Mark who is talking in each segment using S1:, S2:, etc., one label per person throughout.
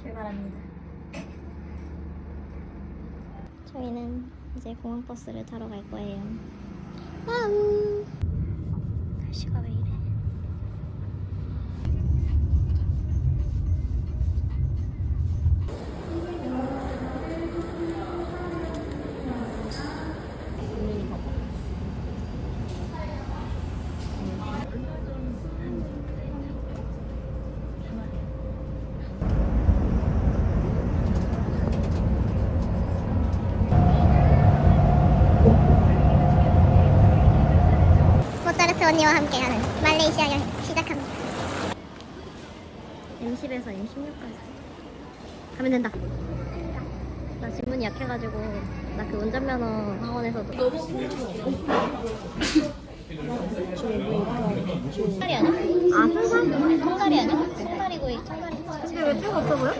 S1: 출발합니다. 저희는 이제 공항버스를 타러 갈 거예요. 와우. 날씨가 모차르트 언니와 함께하는 말레이시아 여행 시작합니다. M10에서 M16까지 가면 된다. 나 질문이 약해가지고 나 그 운전면허 학원에서도 청다리 아니야? 아 송달? 청다리 아니야? 청다리구이 청다리 집에 왜 뼈가 없어 보여?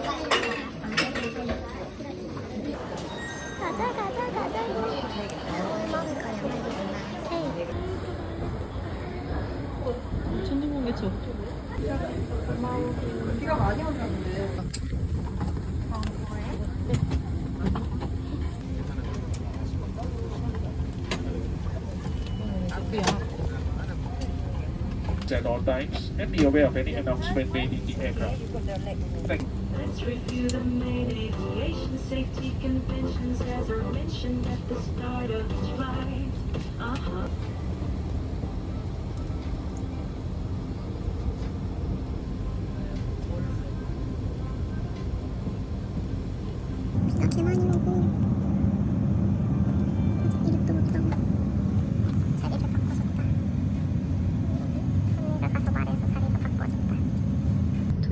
S2: Times and be aware of any announcement made in the aircraft. Thank you.
S3: Let's review the main aviation safety conventions as are mentioned at the start of each flight. Uh-huh.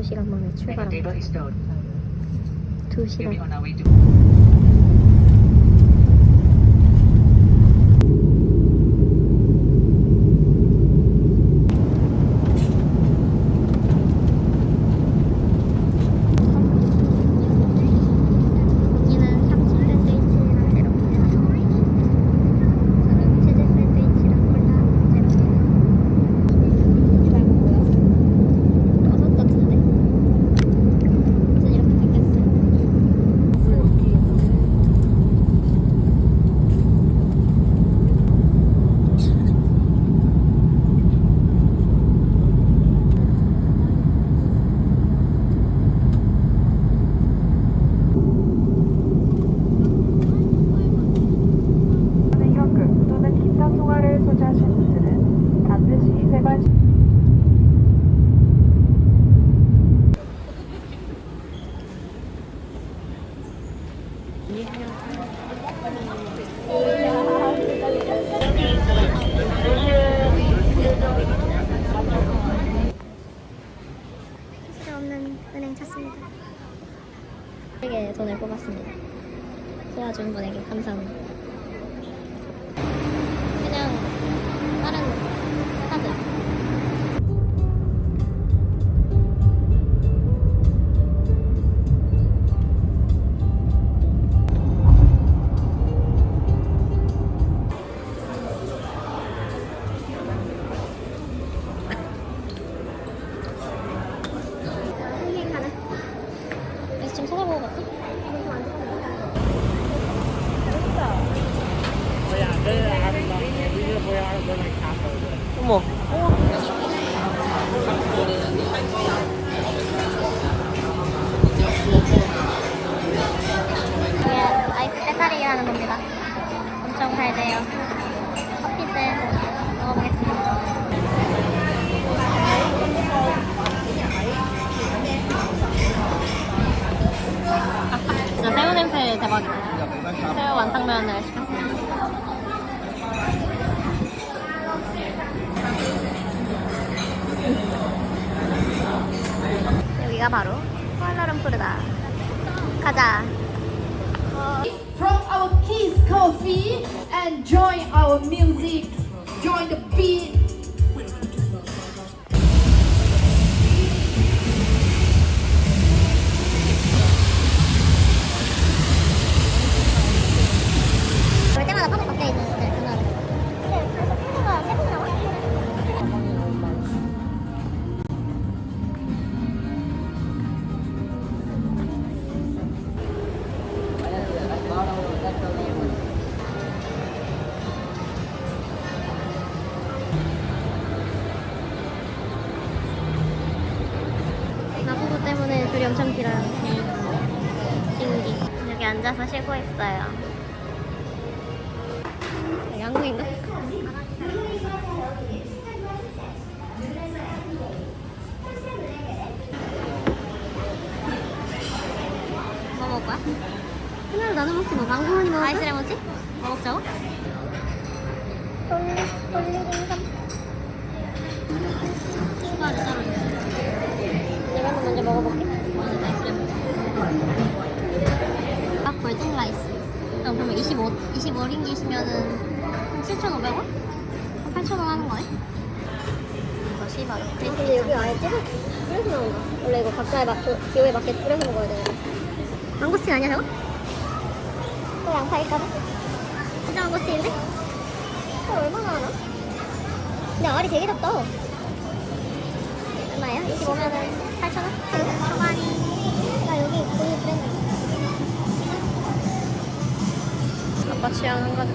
S1: 2시간 만에 출발합니다 2시
S4: join our music, join the beat.
S1: 거야? 하나로 나눠 먹지 뭐 망고만이 먹을까? 아이스 레몬티? 뭐 먹자고? 돌리, 돌리공삼 추가를 따로 내가 한번 먼저 먹어볼게 아이스 레몬티 아 골든 라이스 아, 그러면 25, 25링기시면은 한 7,500원? 한 8,000원 하는 거네? 이거 씨발 근데 여기 아예 찌개 뿌려서 나온다 원래 이거 각자의 맛, 기호에 맞게 뿌려서 먹어야 돼 망고스틴 아니야 저거? 또 양파일까봐? 진짜 망고스틴인데? 어, 얼마나 하나? 근데 알이 되게 작다 얼마예요? 25면은 8,000원? 초반이 나 여기 고유 브랜드 아빠 취향 한 가지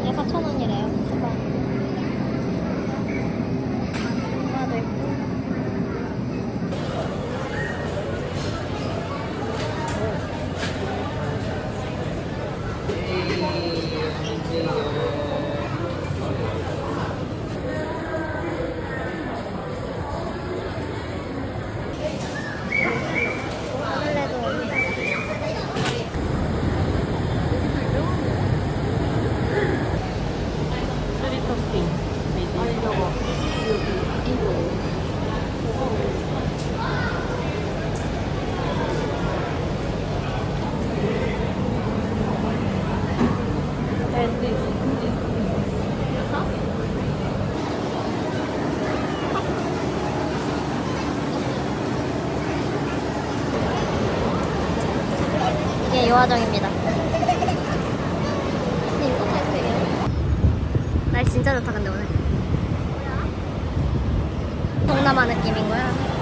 S1: 이게 4,000원이래요 초반 엄마도 있고 하늘에도
S5: 쓰리 토스팅. 아니 저거.
S1: 타이프예요. 날씨 진짜 좋다 근데 오늘. 동남아 느낌인 거야.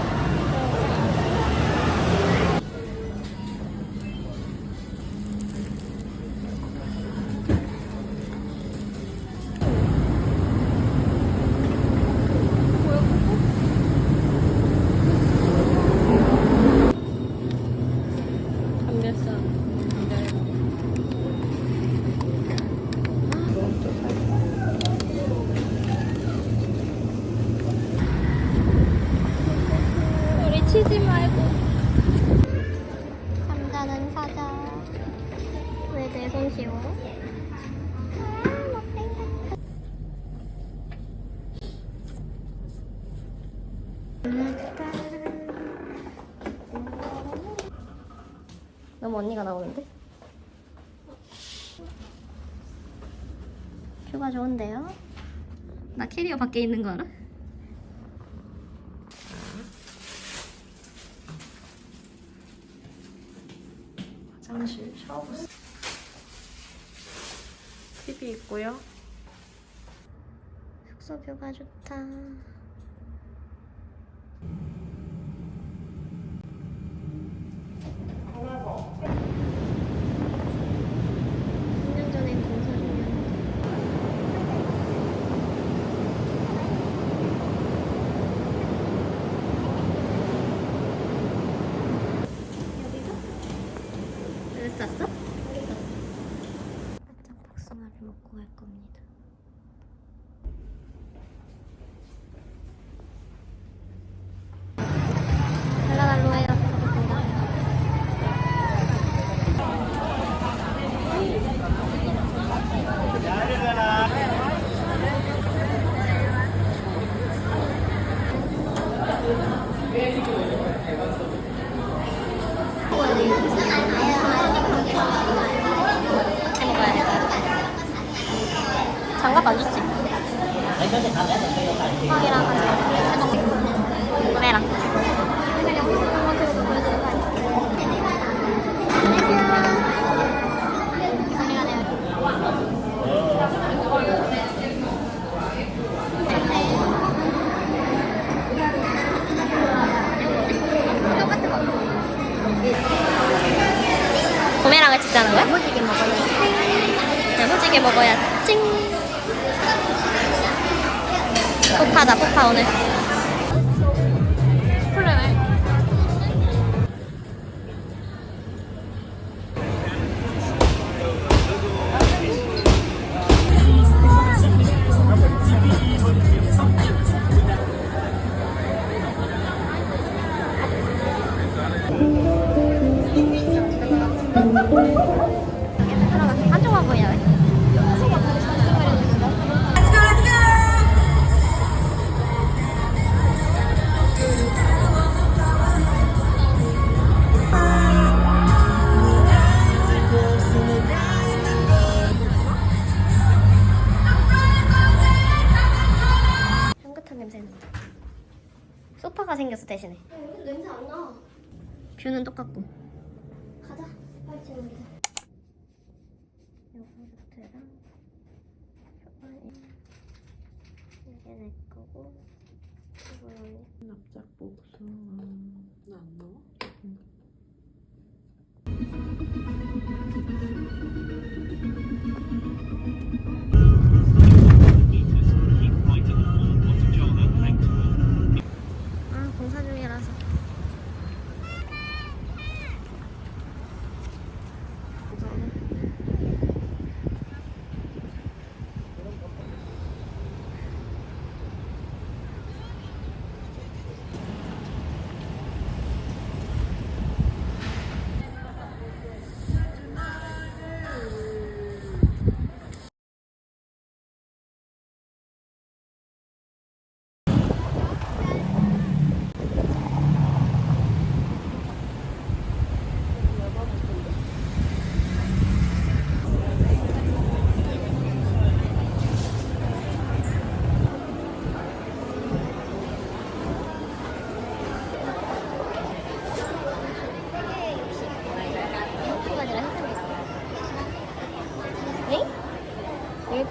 S1: 너무 언니가 나오는데? 뷰가 좋은데요? 나 캐리어 밖에 있는 거 알아?
S5: 화장실, 샤워부스. TV 있고요.
S1: 숙소 뷰가 좋다. 년 전에 공사 중이었는데. 여기서? 왜 쌌어? 바짝 복숭아를 먹고 갈 겁니다. 달라달로 해요. 장갑 안 줬지? 형이랑 같이 해동 구매랑 구매랑을 찍자는 거야? 야무지게 먹어야 야무지게 먹어야 찡 소파다 소파 오늘 소파가 생겼어 대신에. 냄새 안 나. 뷰는 똑같고. 가자. 빨리 우리가. 요거트랑. 이게 내 거고. 이거 언니.
S5: 납작 복숭아. 나안 넣어?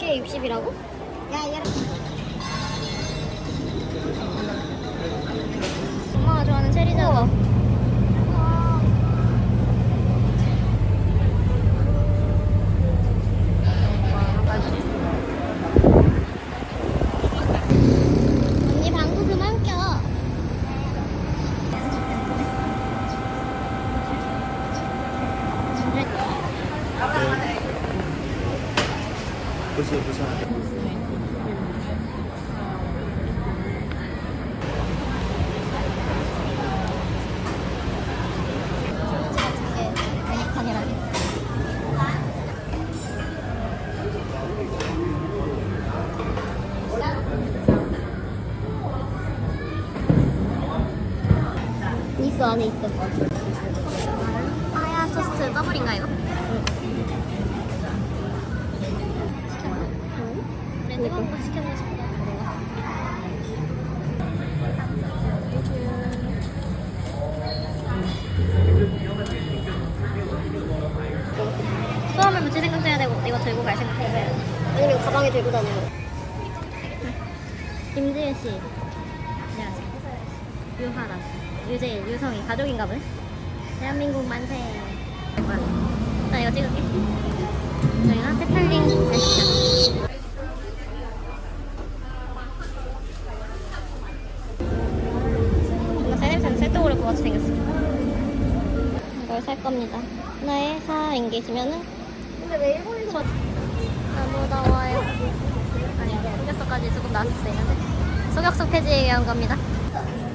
S1: 응? 10개에 60이라고? 야, 얘. 엄마가 좋아하는 체리잖아. 언니 방구 그만 껴. 이게 유성이 가족인가 보네. 대한민국 만세. 나 이거 찍을게. 저희가 페탈링 가시죠. 뭔가 새 냄새는 쇠떡 오를 것 같이 생겼어. 이걸 살 겁니다. 하나에 4인 계시면은 근데 왜 일본에서 너무 더워요. 아니, 소격서까지 조금 나왔을 수 있는데 폐지에 의한 겁니다.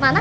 S1: 많아?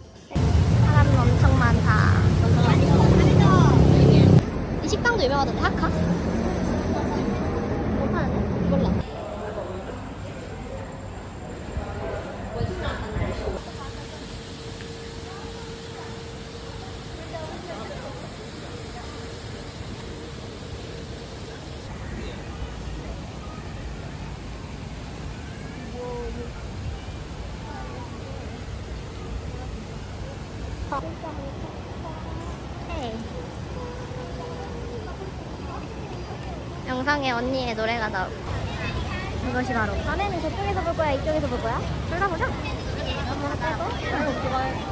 S1: 유명하던데, 하카? 뭐 파는데? 몰라. 헤이. 영상에 언니의 노래가 나오고 이것이 바로. 밤에는 저쪽에서 볼 거야 이쪽에서 볼 거야? 둘 다 보자. 하나 빼고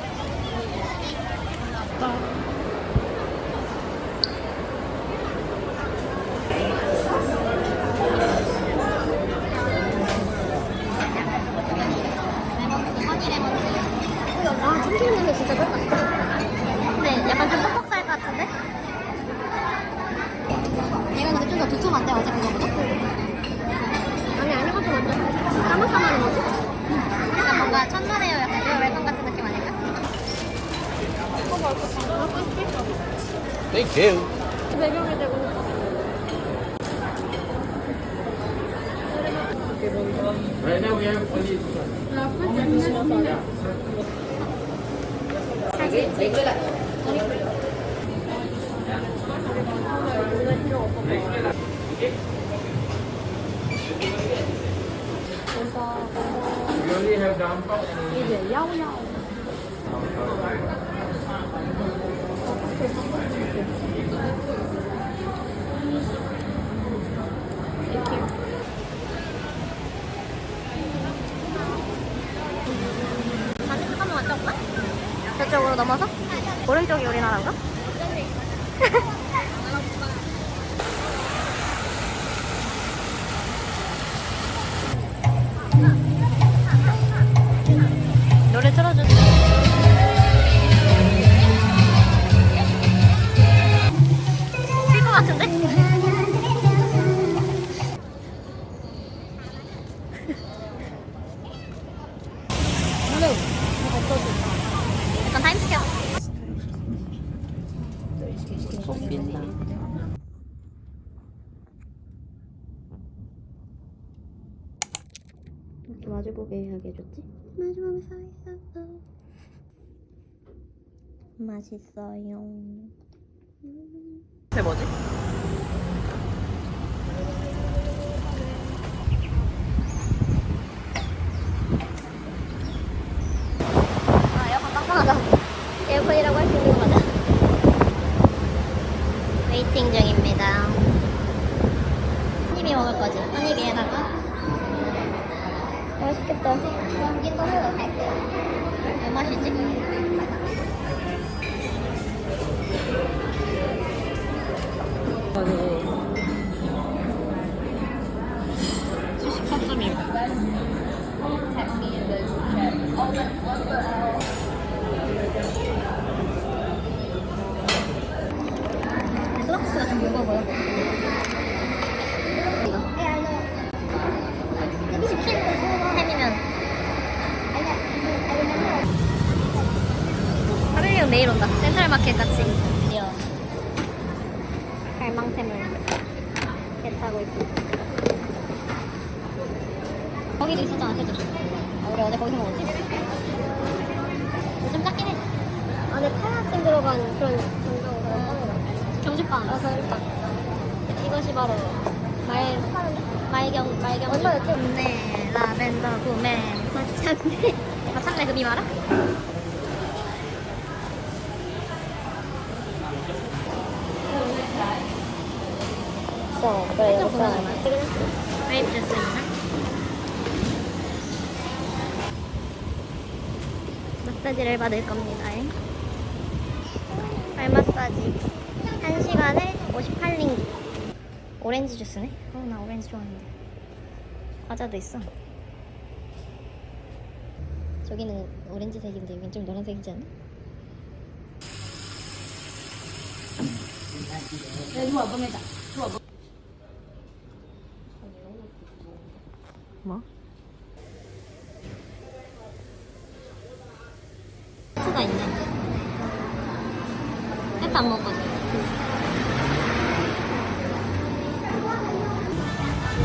S1: 맛있어요.
S5: 쟤 뭐지?
S1: 아, 에어컨 깜깜하다. 에어컨이라고 할 하빌리온 내일 온다. 센트럴마켓 같이. 이어. 갈망샘을 배 타고 있어. 거기도 있었잖아, 그죠? 아, 우리 어제 거기서 먹었지? 좀 작긴 해. 안에 카야찜 들어간 그런 전동 그런 빵이다. 경주빵. 아, 경주빵. 이것이 바로 말, 말경, 말경. 얼마였지? 네, 라벤더 구매. 마창네. 마창네 금이 말아? 써, 그래, 이거 써. 그레이프 주스입니다. 마사지를 받을 겁니다. 발 마사지 1시간에 58링기 오렌지 주스네? 어, 나 오렌지 좋아하는데 과자도 있어 저기는 오렌지색인데 여긴 좀 노란색이지 않나? 뭐? 세트가 있네 세트 안 먹거든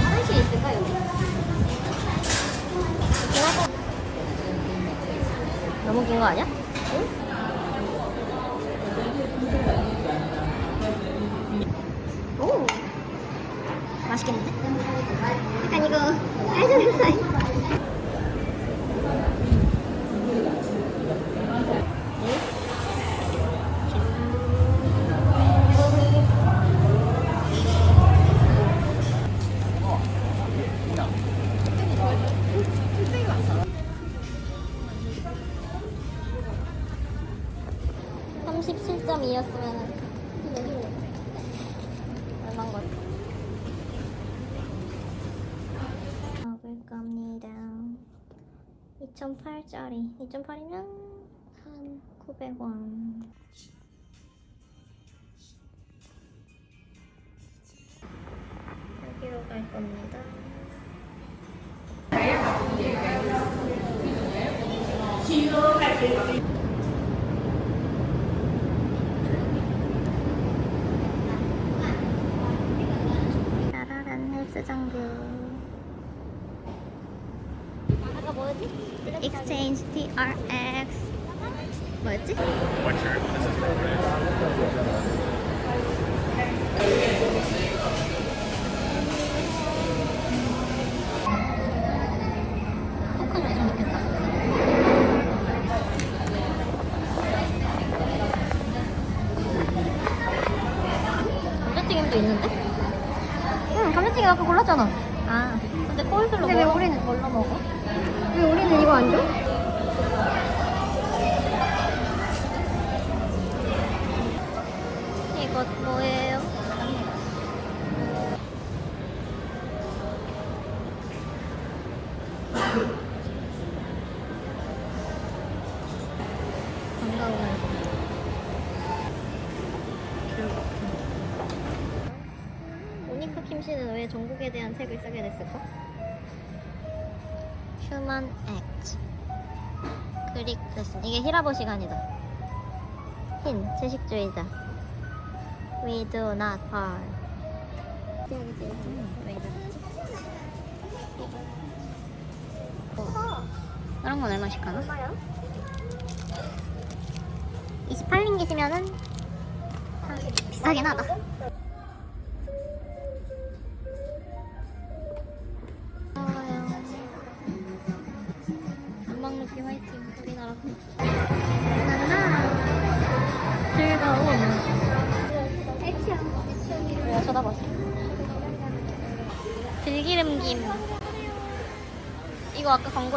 S1: 화장실 있을까 여기? 너무 긴 거 아니야? 2,008짜리. 2,008이면 한 900원. 여기로 갈 겁니다. 따라란 헬스장교. 아까 뭐였지? Exchange TRX. 뭐였 모니카 킴씨는 왜 전국에 대한 책을 쓰게 됐을까? Human Act 그릭 레슨 이게 히라보 시간이다 흰 채식주의자 We do not harm. 다른 건 얼마씩 하나? 28링 기시면은 비싸긴 하다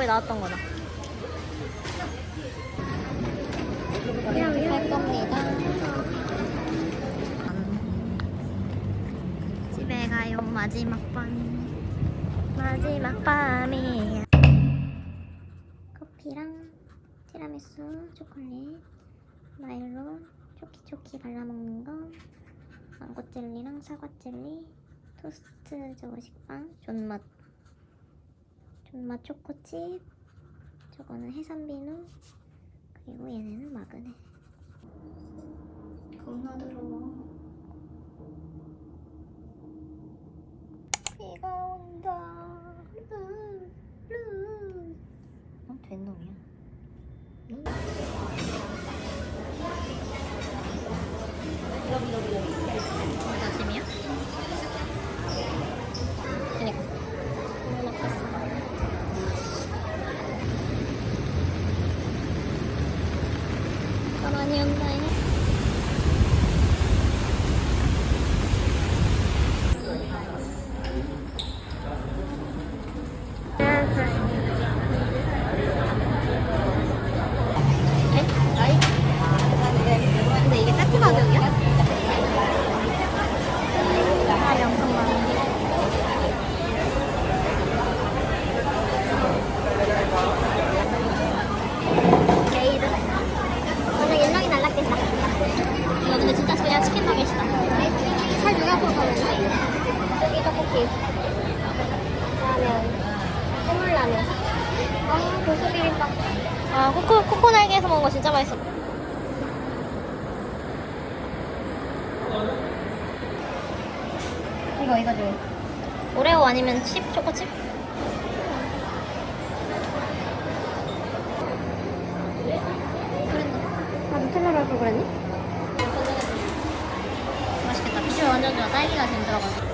S1: 나왔던 거다. 할 겁니다. 집에 가요 마지막 밤. 마지막 밤이야 커피랑 티라미수 초콜릿 마일로 초키초키 발라먹는 거 망고 젤리랑 사과 젤리 토스트 저거 식빵 존맛 존맛 초코칩 저거는 해산비누 그리고 얘네는 마그네 겁나 더러워 비가 온다 루, 루. 어? 된 놈이야 아침이야? 그니까 너무 먹겠어 가만히 온다잉 근데 이게 세트 가격이야? 아, 명품만. 게이드. 완전 일렁이 날랐겠다. 이거 근데 진짜 그냥 치킨 너겟이다. 살 누가 뽑아먹는 여기 떡볶이. 라면. 해물라면. 아, 고수 비빔밥. 아, 코코, 코코 날개에서 먹은 거 진짜 맛있어. 이거, 이거 줘. 오레오 아니면 칩? 초코칩? 아, 누텔라로 할 걸 그랬니? 맛있겠다. 비주얼 완전 좋아. 딸기가 지금 들어가서.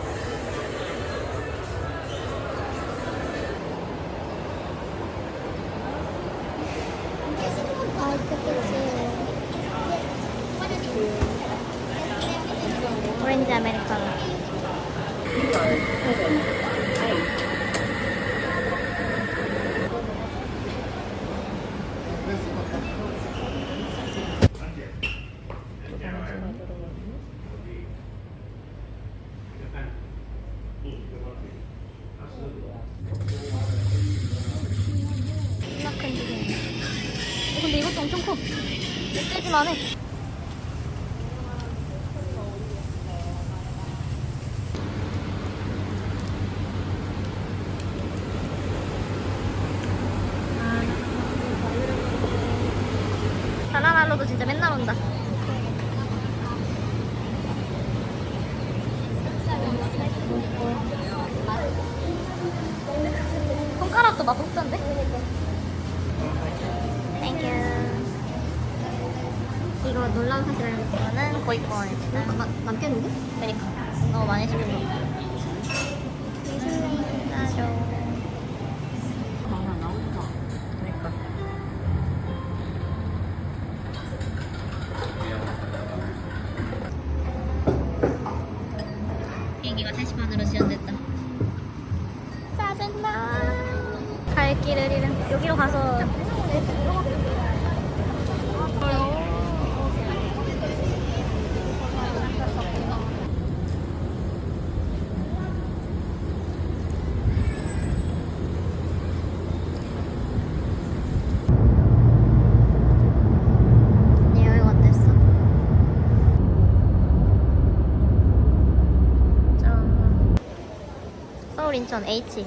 S1: 인천 H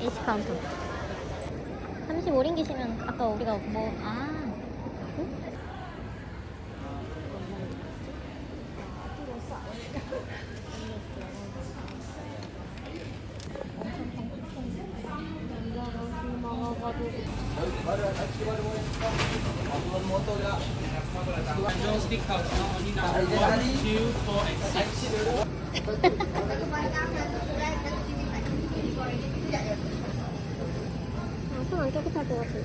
S1: H 카운터 35링기시면 아까 우리가 뭐 아. 응? 아, 손안 깨끗 할 것 같아.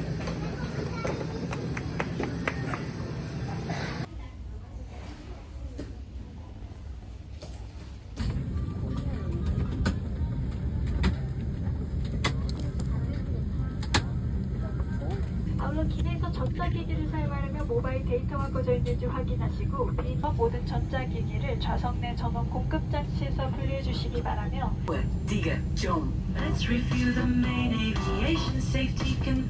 S6: 아울러 기내에서 전자기기를 사용하려면 모바일 데이터가 꺼져 있는지 확인하시고 이번 모든 전자기기를 좌석 내 전원 공급 장치에서 분리해 주시기 바라며.
S3: Let's review the main aviation safety conventions